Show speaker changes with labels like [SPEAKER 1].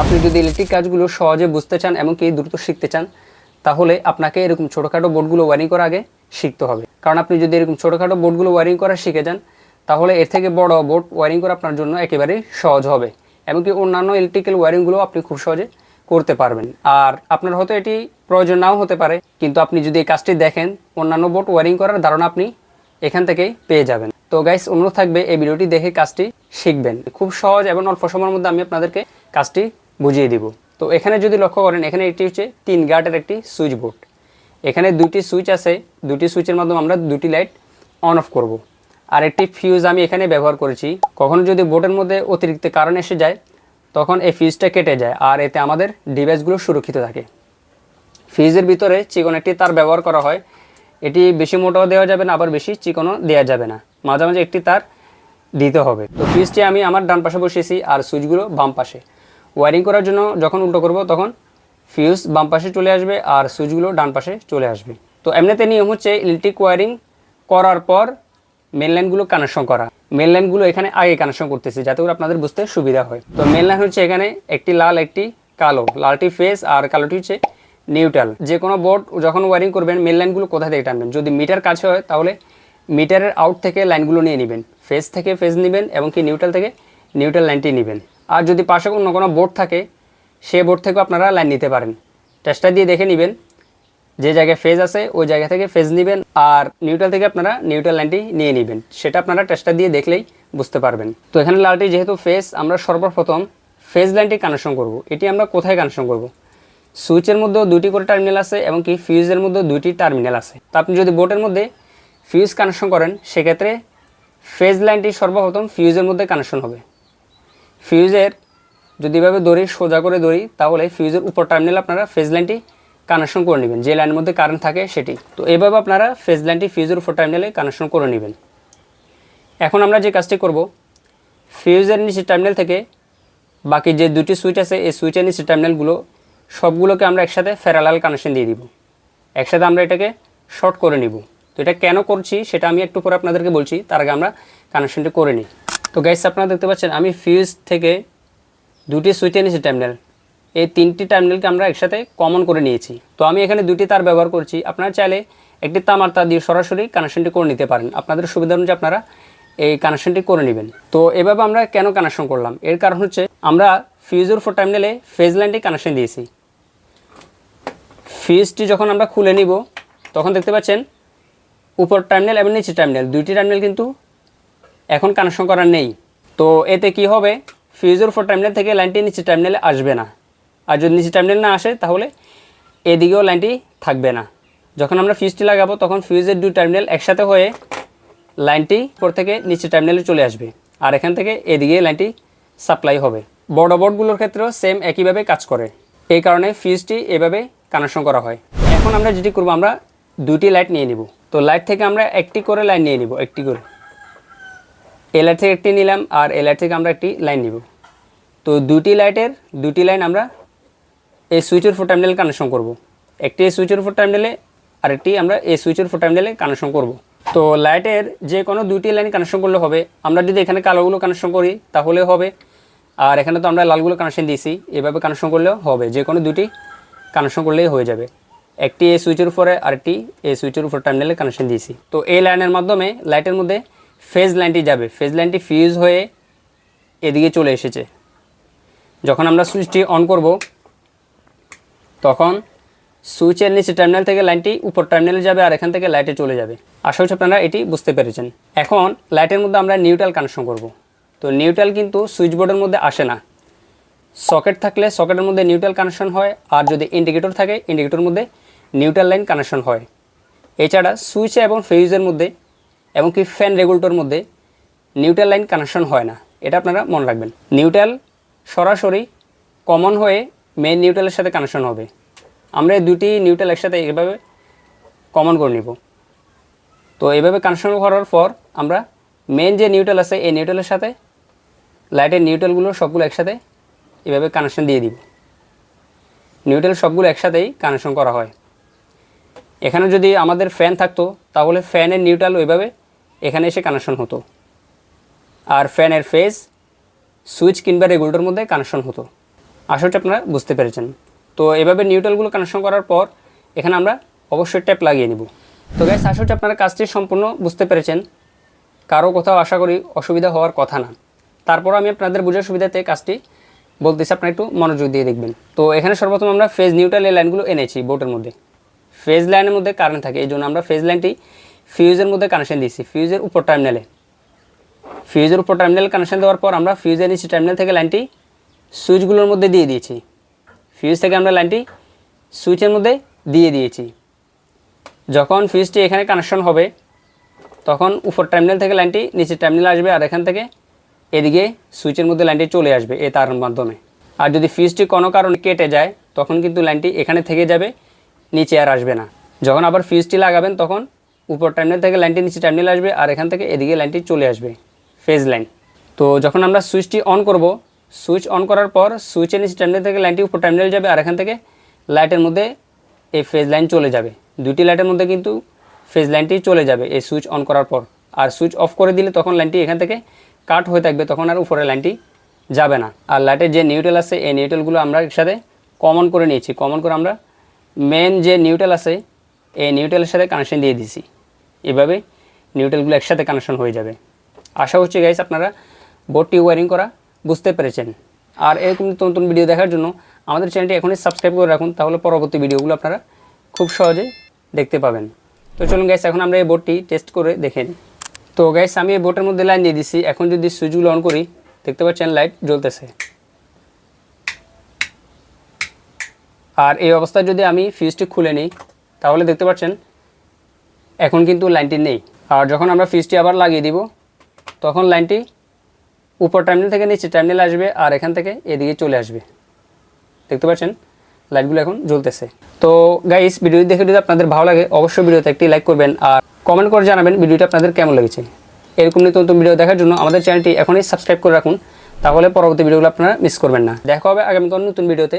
[SPEAKER 1] আপনি যদি ইলেকট্রিক কাজগুলো সহজে বুঝতে চান এবং এমনকি দ্রুত শিখতে চান, তাহলে আপনাকে এরকম ছোটোখাটো বোর্ডগুলো ওয়ারিং করা আগে শিখতে হবে। কারণ আপনি যদি এরকম ছোটোখাটো বোর্ডগুলো ওয়ারিং করা শিখে যান, তাহলে এর থেকে বড় বোর্ড ওয়ারিং করা আপনার জন্য একেবারেই সহজ হবে এমনকি অন্যান্য ইলেকট্রিক্যাল ওয়ারিংগুলো আপনি খুব সহজে করতে পারবেন। আর আপনার হয়তো এটি প্রয়োজন নাও হতে পারে, কিন্তু আপনি যদি এই কাজটি দেখেন, অন্যান্য বোর্ড ওয়ারিং করার ধারণা আপনি এখান থেকেই পেয়ে যাবেন। তো গাইস অনুরোধ থাকবে এই ভিডিওটি দেখে কাজটি শিখবেন। খুব সহজ এবং অল্প সময়ের মধ্যে আমি আপনাদেরকে কাজটি বুঝিয়ে দিব। তো এখানে যদি লক্ষ্য করেন, এখানে এটি হচ্ছে তিন গার্ডের একটি সুইচ বোর্ড। এখানে দুটি সুইচ আছে দুটি সুইচের মাধ্যমে আমরা দুটি লাইট অন অফ করব। আর একটি ফিউজ আমি এখানে ব্যবহার করেছি। কখনো যদি বোর্ডের মধ্যে অতিরিক্ত কারণ এসে যায়, তখন এই ফিউজটা কেটে যায় আর এতে আমাদের ডিভাইসগুলো সুরক্ষিত থাকে। ফ্রিজের ভিতরে চিকন একটি তার ব্যবহার করা হয়। এটি বেশি মোটাও দেওয়া যাবে না, আবার বেশি চিকনও দেওয়া যাবে না। মাঝে মাঝে একটি তার দিতে হবে। তো ফ্রিজটি আমি আমার ডান পাশে বসিয়েছি আর সুইচগুলো বাম পাশে। ওয়ারিং করার জন্য যখন উল্টো করব, তখন ফিউজ বাম পাশে চলে আসবে আর সুইচগুলো ডান পাশে চলে আসবে। তো এমনিতে নিয়ম হচ্ছে ইলেকট্রিক ওয়ারিং করার পর মেন লাইনগুলো কানেকশন করা। মেন লাইনগুলো এখানে আগে কানেকশন করতেছি যাতে করে আপনাদের বুঝতে সুবিধা হয়। তো মেন লাইন হচ্ছে এখানে একটি লাল, একটি কালো। লালটি ফেস আর কালোটি হচ্ছে নিউট্রাল যে কোনো বোর্ড যখন ওয়ারিং করবেন মেন লাইনগুলো কোথা থেকে টানবেন? যদি মিটার কাছে হয়, তাহলে মিটারের আউট থেকে লাইনগুলো নিয়ে নেবেন। ফেস থেকে ফেস নেবেন এবং কি নিউট্রাল থেকে নিউট্রাল লাইনটি নেবেন। আর যদি পাশে অন্য কোনো বোর্ড থাকে সে বোর্ড থেকেও আপনারা লাইন নিতে পারেন। টেস্টার দিয়ে দেখে নেবেন, যে জায়গায় ফেজ আছে, ওই জায়গা থেকে ফেজ নেবেন, আর নিউট্রাল থেকে আপনারা নিউট্রাল লাইনটি নিয়ে নেবেন। সেটা আপনারা টেস্টার দিয়ে দেখলেই বুঝতে পারবেন। তো এখানে লালটি যেহেতু ফেজ আমরা সর্বপ্রথম ফেজ লাইনটি কানেকশন করব। এটি আমরা কোথায় কানেকশন করব? সুইচের মধ্যেও দুটি করে টার্মিনাল আছে, এবং কি ফিউজের মধ্যেও দুইটি টার্মিনাল আছে। তো আপনি যদি বোর্ডের মধ্যে ফিউজ কানেকশন করেন, সেক্ষেত্রে ফেজ লাইনটি সর্বপ্রথম ফিউজের মধ্যে কানেকশন হবে। ফিউজের যদি এভাবে দড়ি সোজা করে দড়ি, তাহলে ফিউজের উপর টার্মিনাল আপনারা ফেজ লাইনটি কানেকশন করে নেবেন। যে লাইনের মধ্যে কারেন্ট থাকে সেটি। তো এভাবে আপনারা ফেজ লাইনটি ফিউজের উপর টার্মিনালে কানেকশন করে নেবেন। এখন আমরা যে কাজটি করব, ফিউজের নিচে টার্মিনাল থেকে বাকি যে দুটি সুইচ আছে, এই সুইচের নিচে টার্মিনালগুলো সবগুলোকে আমরা একসাথে ফেরালাল কানেকশন দিয়ে দিব। একসাথে আমরা এটাকে শর্ট করে নিব। তো এটা কেন করছি, সেটা আমি একটু পরে আপনাদেরকে বলছি, তার আগে আমরা কানেকশনটি করে নিই। তো গাইস আপনারা দেখতে পাচ্ছেন, আমি ফিউজ থেকে দুটি সুইচের নিচে টার্মিনাল এই তিনটি টার্মিনালকে আমরা একসাথে কমন করে নিয়েছি। তো আমি এখানে দুটি তার ব্যবহার করছি। আপনারা চাইলে একটি তামার তার দিয়ে সরাসরি কানেকশনটি করে নিতে পারেন। আপনাদের সুবিধা অনুযায়ী আপনারা এই কানেকশনটি করে নেবেন। তো এভাবে আমরা কেন কানেকশন করলাম? এর কারণ হচ্ছে, আমরা ফিউজের ফোর টার্মিনালে ফেজ লাইনটি কানেকশন দিয়েছি। ফিউজটি যখন আমরা খুলে নিব, তখন দেখতে পাচ্ছেন, উপর টার্মিনাল এবং নিচে টার্মিনাল দুইটি টার্মিনাল কিন্তু এখন কানেকশন করা নেই। তো এতে কি হবে? ফিউজের ফোর টার্মিনাল থেকে লাইনটি নিচে টার্মিনালে আসবে না। আর যদি নিচে টার্মিনাল না আসে, তাহলে এদিকেও লাইনটি থাকবে না। যখন আমরা ফিউজটি লাগাবো, তখন ফিউজের দুই টার্মিনাল একসাথে হয়ে লাইনটি উপর থেকে নিচে টার্মিনালে চলে আসবে। আর এখান থেকে এদিকে লাইনটি সাপ্লাই হবে। বড় বোর্ডগুলোর ক্ষেত্রেও সেম একইভাবে কাজ করে। এই কারণে ফিউজটি এভাবে কানেকশন করা হয়। এখন আমরা যেটি করব, আমরা দুটি লাইট নিয়ে নিব। তো লাইট থেকে আমরা একটি করে লাইন নিয়ে নিব, একটি করে। এ লাইট থেকে একটি নিলাম আর এ লাইট থেকে আমরা একটি লাইন নিব। তো দুটি লাইটের দুটি লাইন আমরা এই সুইচের ফোর টার্মিনাল কানেকশন করব। একটি এই সুইচের ফোর টার্মিনালে আরেকটি আমরা এই সুইচের ফোর টার্মিনালে কানেকশন করব। তো লাইটের যে কোনো দুইটি লাইন কানেকশন করলে হবে। আমরা যদি এখানে কালোগুলো কানেকশন করি, তাহলে হবে। আর এখানে তো আমরা লালগুলো কানেকশন দিয়েছি, এভাবে কানেকশন করলেও হবে। যে কোনো দুটি কানেকশন করলেই হয়ে যাবে। একটি এই সুইচের উপরে আরেকটি এই সুইচের উপর টার্মিনালে কানেকশন দিয়েছি। তো এই লাইনের মাধ্যমে লাইটের মধ্যে ফেজ লাইনটি যাবে। ফেজ লাইনটি ফিউজ হয়ে এদিকে চলে এসেছে। যখন আমরা সুইচটি অন করব, তখন সুইচের নিচে টার্মিনাল থেকে লাইনটি উপর টার্মিনালে যাবে আর এখান থেকে লাইটে চলে যাবে। আশা হচ্ছে আপনারা এটি বুঝতে পেরেছেন। এখন লাইটের মধ্যে আমরা নিউট্রাল কানেকশন করব। তো নিউট্রাল কিন্তু সুইচ বোর্ডের মধ্যে আসে না। সকেট থাকলে সকেটের মধ্যে নিউট্রাল কানেকশন হয় আর যদি ইন্ডিকেটর থাকে ইন্ডিকেটরের মধ্যে নিউট্রাল লাইন কানেকশন হয়। এছাড়া সুইচে এবং ফিউজের মধ্যে এবং কি ফ্যান রেগুলেটর মধ্যে নিউট্রাল লাইন কানেকশন হয় না। এটা আপনারা মনে রাখবেন। নিউট্রাল সরাসরি কমন হয়ে মেইন নিউট্রালের সাথে কানেকশন হবে। আমরা দুটি নিউট্রাল একসাথে এভাবে কমন করে নিব। তো এইভাবে কানেকশন করার পর আমরা মেন যে নিউট্রাল আছে, এই নিউট্রালের সাথে লাইটের নিউট্রালগুলো সবগুলো একসাথে এভাবে কানেকশন দিয়ে দিব। নিউট্রাল সবগুলো একসাথেই কানেকশন করা হয়। এখানে যদি আমাদের ফ্যান থাকতো, তাহলে ফ্যানের নিউট্রাল ওইভাবে এখানে এসে কানেকশন হতো। আর ফ্যানের ফেজ সুইচ কিংবা রেগুলেটর মধ্যে কানেকশন হতো। করছি আপনারা বুঝতে পেরেছেন। তো এভাবে নিউট্রালগুলো কানেকশন করার পর, এখানে আমরা অবশ্যই ট্যাপ লাগিয়ে নিব। তো গ্যাস করছি আপনারা কাজটি সম্পূর্ণ বুঝতে পেরেছেন। কারও কোথাও আশা করি অসুবিধা হওয়ার কথা না। তারপর আমি আপনাদের বোঝার সুবিধাতে কাজটি বলতেছি, আপনারা একটু মনোযোগ দিয়ে দেখবেন। তো এখানে সর্বপ্রথম আমরা ফেজ নিউট্রাল এই লাইনগুলো এনেছি বোর্ডের মধ্যে। ফেজ লাইনের মধ্যে কারেন্ট থাকে এই জন্য আমরা ফেজ লাইনটি ফিউজের মধ্যে কানেকশন দিয়েছি। ফিউজের উপর টার্মিনালে ফিউজের উপর টার্মিনাল কানেকশন দেওয়ার পর আমরা ফিউজের নিচে টার্মিনাল থেকে লাইনটি সুইচগুলোর মধ্যে দিয়ে দিয়েছি। ফিউজ থেকে আমরা লাইনটি সুইচের মধ্যে দিয়ে দিয়েছি। যখন ফিউজটি এখানে কানেকশন হবে, তখন উপর টার্মিনাল থেকে লাইনটি নিচে টার্মিনাল আসবে আর এখান থেকে এদিকে সুইচের মধ্যে লাইনটি চলে আসবে এ তার মাধ্যমে। আর যদি ফিউজটি কোনো কারণে কেটে যায়, তখন কিন্তু লাইনটি এখানে থেকে যাবে নিচে আর আসবে না। যখন আবার ফিউজটি লাগাবেন তখন উপর টার্মিনাল থেকে লাইনটি নিচে টার্মিনাল আসবে আর এখান থেকে এদিকে লাইনটি চলে আসবে ফেজ লাইন তো যখন আমরা সুইচটি অন করব সুইচ অন করার পর সুইচের নিচে টার্মিনাল থেকে লাইনটি উপর টার্মিনাল যাবে আর এখান থেকে লাইটের মধ্যে এই ফেজ লাইন চলে যাবে। দুটি লাইটের মধ্যে কিন্তু ফেজ লাইনটি চলে যাবে এই সুইচ অন করার পর। আর সুইচ অফ করে দিলে তখন লাইনটি এখান থেকে কাট হয়ে থাকবে, তখন আর উপরে লাইনটি যাবে না। আর লাইটের যে নিউট্রাল আছে, এই নিউট্রালগুলো আমরা একসাথে কমন করে নিয়েছি। কমন করে আমরা মেন যে নিউট্রাল আছে, এই নিউট্রালের সাথে কানেকশন দিয়ে দিয়েছি এভাবে নিউট্রালগুলো একসাথে কানেকশন হয়ে যাবে। আশা করছি গাইস আপনারা বোর্ডটি ওয়ারিং করা বুঝতে পেরেছেন। আর এরকম নতুন নতুন ভিডিও দেখার জন্য আমাদের চ্যানেলটি এখনই সাবস্ক্রাইব করে রাখুন, তাহলে পরবর্তী ভিডিওগুলো আপনারা খুব সহজে দেখতে পাবেন। তো চলুন গাইস এখন আমরা এই বোর্ডটি টেস্ট করে দেখে নিই। তো গাইস আমি এই বোর্ডের মধ্যে লাইন দিয়ে দিচ্ছি এখন যদি সুইচগুলো অন করি, দেখতে পাচ্ছেন লাইট জ্বলতেছে। আর এই অবস্থায় যদি আমি ফিউজটি খুলে নিই, তাহলে দেখতে পাচ্ছেন এখন কিন্তু লাইনটি নেই। আর যখন আমরা ফিউজটি আবার লাগিয়ে দিব, তখন লাইনটি উপর টার্মিনাল থেকে নিচে টার্মিনাল আসবে আর এখান থেকে এদিকে চলে আসবে। দেখতে পাচ্ছেন লাইটগুলো এখন জ্বলতেছে। তো গাইস ভিডিও দেখে যদি আপনাদের ভালো লাগে, অবশ্যই ভিডিওতে একটি লাইক করবেন আর কমেন্ট করে জানাবেন ভিডিওটা আপনাদের কেমন লেগেছে। এরকম নিত্য নতুন ভিডিও দেখার জন্য আমাদের চ্যানেলটি এখনই সাবস্ক্রাইব করে রাখুন, তাহলে পরবর্তী ভিডিওগুলো আপনারা মিস করবেন না। দেখা হবে আগামী নতুন ভিডিওতে